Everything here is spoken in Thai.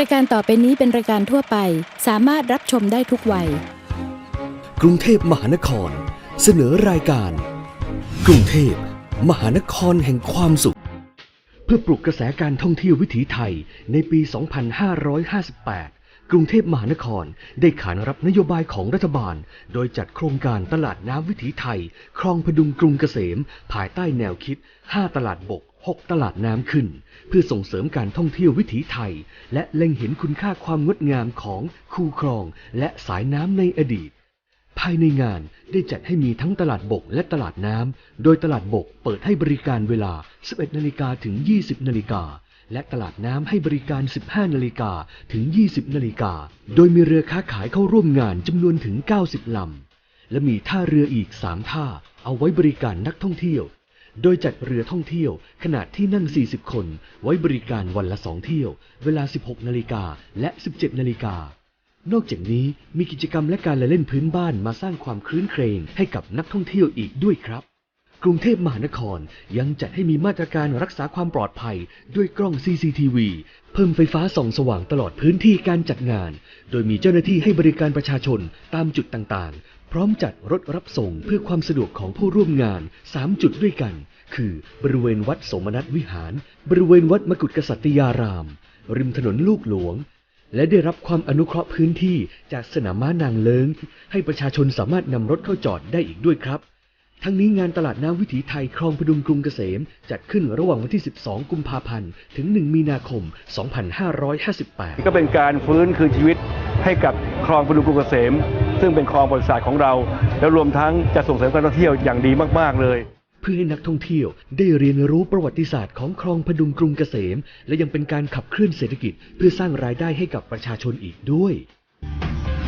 รายการต่อไปนี้เป็นรายการทั่วไป สามารถรับชมได้ทุกวัย กรุงเทพมหานคร เสนอรายการ กรุงเทพมหานครแห่งความสุข เพื่อปลุกกระแสการท่องเที่ยววิถีไทยในปี 2558 กรุงเทพมหานครได้ขานรับนโยบายของรัฐบาล โดยจัดโครงการตลาดน้ำวิถีไทย คลองพดุงกรุงเกษม ภายใต้แนวคิด 5 ตลาดบก 6 ตลาดน้ำขึ้น เพื่อส่งเสริมการท่องเที่ยววิถีไทย และเล็งเห็นคุณค่าความงดงามของคูคลอง และสายน้ำในอดีต ภายในงานได้จัดให้มีทั้งตลาดบกและตลาดน้ำ โดยตลาดบกเปิดให้บริการเวลา 11นาฬิกาถึง 20นาฬิกา และตลาดน้ำให้บริการ 15 นาฬิกาถึง 20 นาฬิกา โดยมีเรือค้าขายเข้าร่วมงานจำนวนถึง 90 ลำ และมีท่าเรืออีก 3 ท่า เอาไว้บริการนักท่องเที่ยว โดยจัดเรือท่องเที่ยวขนาดที่นั่ง 40 คน ไว้บริการวันละ 2 เที่ยว เวลา 16 นาฬิกาและ 17 นาฬิกานอกจากนี้มีกิจกรรมและการละเล่นพื้นบ้านมาสร้างความคลื้นเครงให้กับนักท่องเที่ยวอีกด้วยครับ กรุงเทพมหานครยังจัดให้มีมาตรการรักษาความปลอดภัยด้วยกล้อง CCTV เพิ่มไฟฟ้าส่องสว่างตลอดพื้นที่การจัดงาน โดยมีเจ้าหน้าที่ให้บริการประชาชนตามจุดต่างๆ พร้อมจัดรถรับส่งเพื่อความสะดวกของผู้ร่วมงาน 3 จุดด้วยกัน คือบริเวณวัดสมนัสวิหาร บริเวณวัดมกุฏกษัตยาราม ริมถนนลูกหลวงและได้รับความอนุเคราะห์พื้นที่จากสนามม้านางเลิงให้ประชาชนสามารถนำรถเข้าจอดได้อีกด้วยครับ ทั้งนี้งานตลาดน้ำวิถีไทยคลองพดุงกรุงเกษม จัดขึ้นระหว่างวันที่ 12 กุมภาพันธ์ ถึง 1 มีนาคม 2558 ก็เป็นการฟื้นคืนชีวิตให้กับคลองพดุงกรุงเกษม ซึ่งเป็นคลองประวัติศาสตร์ของเรา แล้วรวมทั้งจะส่งเสริมการท่องเที่ยวอย่างดีมาก ๆ เลย เพื่อให้นักท่องเที่ยวได้เรียนรู้ประวัติศาสตร์ของคลองพดุงกรุงเกษม และยังเป็นการขับเคลื่อนเศรษฐกิจ เพื่อสร้างรายได้ให้กับประชาชนอีกด้วย